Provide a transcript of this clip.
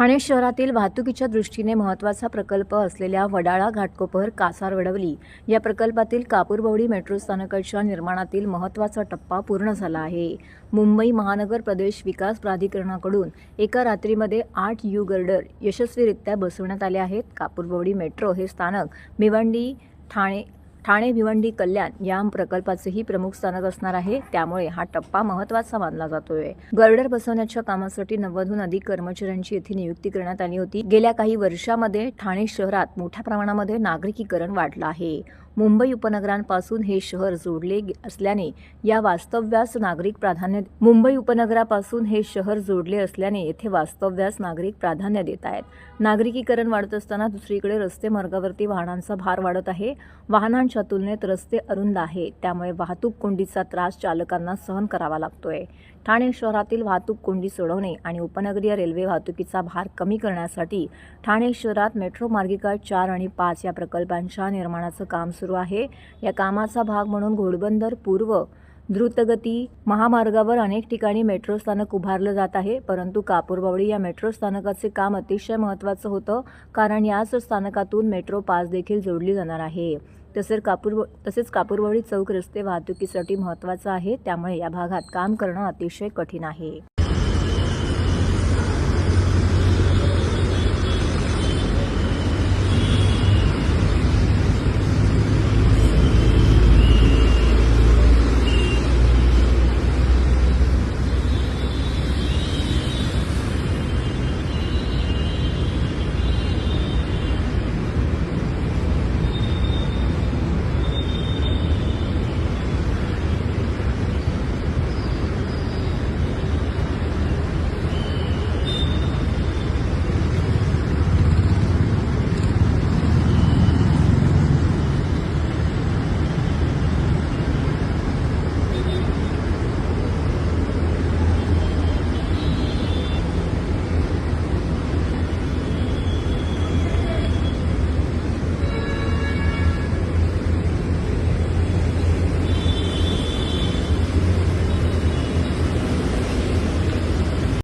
ठाणे शहरातील वाहतुकीच्या दृष्टीने महत्त्वाचा प्रकल्प असलेल्या वडाळा घाटकोपर कासार वडवली या प्रकल्पातील कापूरबवडी मेट्रो स्थानकाच्या निर्माणातील महत्त्वाचा टप्पा पूर्ण झाला आहे. मुंबई महानगर प्रदेश विकास प्राधिकरणाकडून एका रात्रीमध्ये आठ यू गर्डर यशस्वीरित्या बसवण्यात आले आहेत. कापूरबवडी मेट्रो हे स्थानक भिवंडी ठाणे ठाणे भिवंडी कल्याण या प्रकल्पाचेही प्रमुख स्थानक असणार आहे. त्यामुळे हा टप्पा महत्त्वाचा मानला जातोय. गर्डर बसवण्याच्या कामासाठी नव्वदहून अधिक कर्मचाऱ्यांची येथे नियुक्ती करण्यात आली होती. गेल्या काही वर्षामध्ये ठाणे शहरात मोठ्या प्रमाणामध्ये नागरिकीकरण वाढलं आहे. मुंबई उपनगरांपासून हे शहर जोडले गे- असल्याने या वास्तव्यास नागरिक प्राधान्य मुंबई उपनगरापासून हे शहर जोडले असल्याने येथे वास्तव्यास नागरिक प्राधान्य देत आहेत. नागरिकीकरण वाढत असताना दुसरीकडे रस्ते मार्गावरती वाहनांचा भार वाढत आहे. वाहनांच्या तुलनेत रस्ते अरुंद आहे. त्यामुळे वाहतूक कोंडीचा त्रास चालकांना सहन करावा लागतोय. ठाणे शहरातील वाहतूक कोंडी सोडवणे आणि उपनगरीय रेल्वे वाहतुकीचा भार कमी करण्यासाठी ठाणे शहरात मेट्रो मार्गिका चार आणि पाच या प्रकल्पांच्या निर्माणाचं काम सुरू आहे. या कामाचा भाग म्हणून घोडबंदर पूर्व द्रुतगती महामार्गावर अनेक ठिकाणी मेट्रो स्थानक उभारलं जात आहे. परंतु कापूरबावडी या मेट्रो स्थानकाचे काम अतिशय महत्त्वाचं होतं कारण याच स्थानकातून मेट्रो पास देखील जोडली जाणार आहे. तसेच कापूर तसेच कापूरबावडी चौक रस्ते वाहतुकीसाठी महत्त्वाचं आहे त्यामुळे या भागात काम करणं अतिशय कठीण आहे.